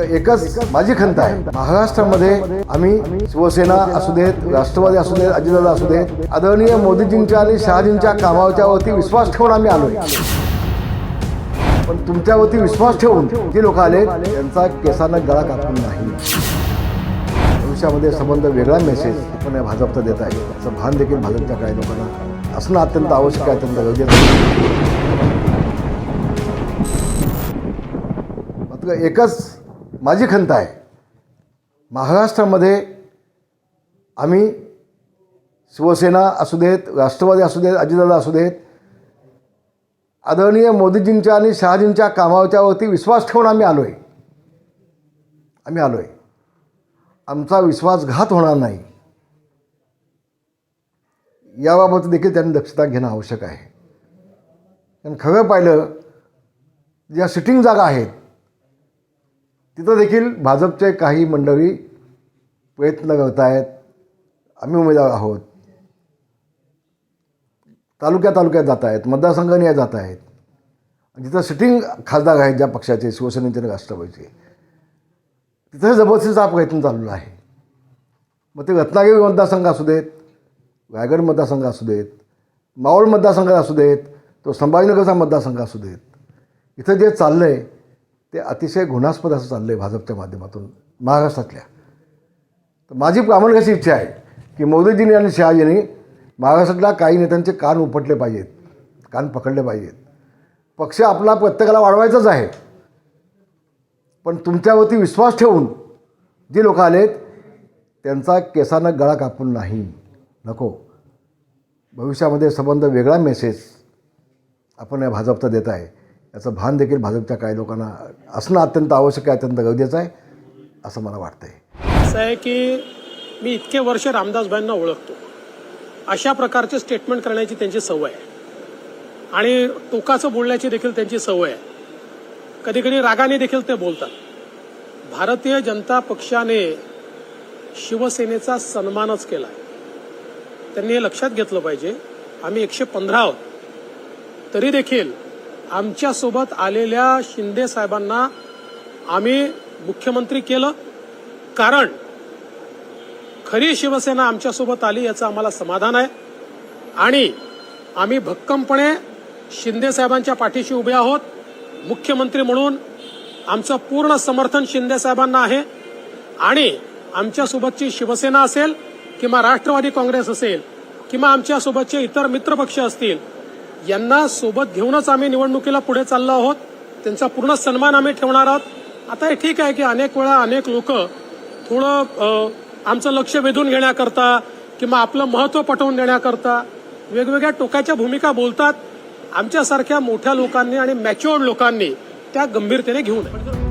एकच माझी खंत आहे. महाराष्ट्रामध्ये आम्ही शिवसेना असू देत राष्ट्रवादी असू देत अजितदादा असू देत आदरणीय मोदीजींच्या आणि शहाजींच्या कामावरती विश्वास ठेवून आम्ही आलोय. पण तुमच्यावरती विश्वास ठेवून जे लोक आले त्यांचा केसांना गळा कापून नाही. भविष्यामध्ये संबंध वेगळा मेसेज आपण या भाजपचा देत आहे. असं भान देखील भाजपच्या काही लोकांना असणं अत्यंत आवश्यक आहे अत्यंत गरजेचं मात्र एकच माझी खंत आहे. महाराष्ट्रामध्ये आम्ही शिवसेना असू देत राष्ट्रवादी असू देत अजितदादा असू देत आदरणीय मोदीजींच्या आणि शहाजींच्या कामाच्यावरती विश्वास ठेवून आम्ही आलो आहे आम्ही आलो आहे आमचा विश्वासघात होणार नाही. याबाबत देखील त्यांनी दक्षता घेणं आवश्यक आहे. कारण खरं पाहिलं ज्या सिटिंग जागा आहेत तिथं देखील भाजपचे काही मंडळी प्रयत्न करत आहेत आम्ही उमेदवार आहोत. तालुक्या तालुक्यात जात आहेत मतदारसंघाने जात आहेत जिथं सिटिंग खासदार आहेत ज्या पक्षाचे शिवसेनेचे आणि राष्ट्रवादीचे तिथं जबरदस्तीचा प्रयत्न चाललेला आहे. मग ते रत्नागिरी मतदारसंघ असू देत रायगड मतदारसंघ असू देत मावळ मतदारसंघ असू देत तो संभाजीनगरचा मतदारसंघ असू देत इथं जे चाललं आहे ते अतिशय गुन्हास्पद असं चाललं आहे भाजपच्या माध्यमातून महाराष्ट्रातल्या. तर माझी प्रामाणिक अशी इच्छा आहे की मोदीजींनी आणि शहाजींनी महाराष्ट्रातल्या काही नेत्यांचे कान उपटले पाहिजेत कान पकडले पाहिजेत. पक्ष आपला प्रत्येकाला वाढवायचाच आहे. पण तुमच्यावरती विश्वास ठेवून जे लोक आलेत त्यांचा केसानं गळा कापून नाही. नको. भविष्यामध्ये संबंध वेगळा मेसेज आपण या भाजपचा देत आहे. याचं भान देखील भाजपच्या काही लोकांना असणं अत्यंत आवश्यक आहे अत्यंत गरजेचं आहे असं मला वाटतं आहे असं आहे की मी इतके वर्ष रामदासबाईंना ओळखतो. अशा प्रकारचे स्टेटमेंट करण्याची त्यांची सवय आहे. आणि टोकाचं बोलण्याची देखील त्यांची सवय आहे. कधी कधी रागाने देखील ते बोलतात. भारतीय जनता पक्षाने शिवसेनेचा सन्मानच केला त्यांनी हे लक्षात घेतलं पाहिजे. आम्ही एकशे पंधरा आहोत. तरी देखील आमच्यासोबत आलेल्या शिंदे साहेबांना आम्ही मुख्यमंत्री केलं. कारण खरी शिवसेना आमच्यासोबत आली याचं आम्हाला समाधान आहे. आणि आम्ही भक्कमपणे शिंदे साहेबांच्या पाठीशी उभे आहोत. मुख्यमंत्री म्हणून आमचं पूर्ण समर्थन शिंदे साहेबांना आहे. आणि आमच्यासोबतची शिवसेना असेल किंवा राष्ट्रवादी काँग्रेस असेल किंवा आमच्यासोबतचे इतर मित्रपक्ष असतील यांना सोबत घेऊनच आम्ही निवडणुकीला पुढे चाललो आहोत. त्यांचा पूर्ण सन्मान आम्ही ठेवणार आहोत. आता हे ठीक आहे की अनेक वेळा अनेक लोक थोडं आमचं लक्ष वेधून घेण्याकरता किंवा आपलं महत्त्व पटवून देण्याकरता वेगवेगळ्या टोकाच्या भूमिका बोलतात. आमच्यासारख्या मोठ्या लोकांनी आणि मॅच्युअर्ड लोकांनी त्या गंभीरतेने घेऊ नये.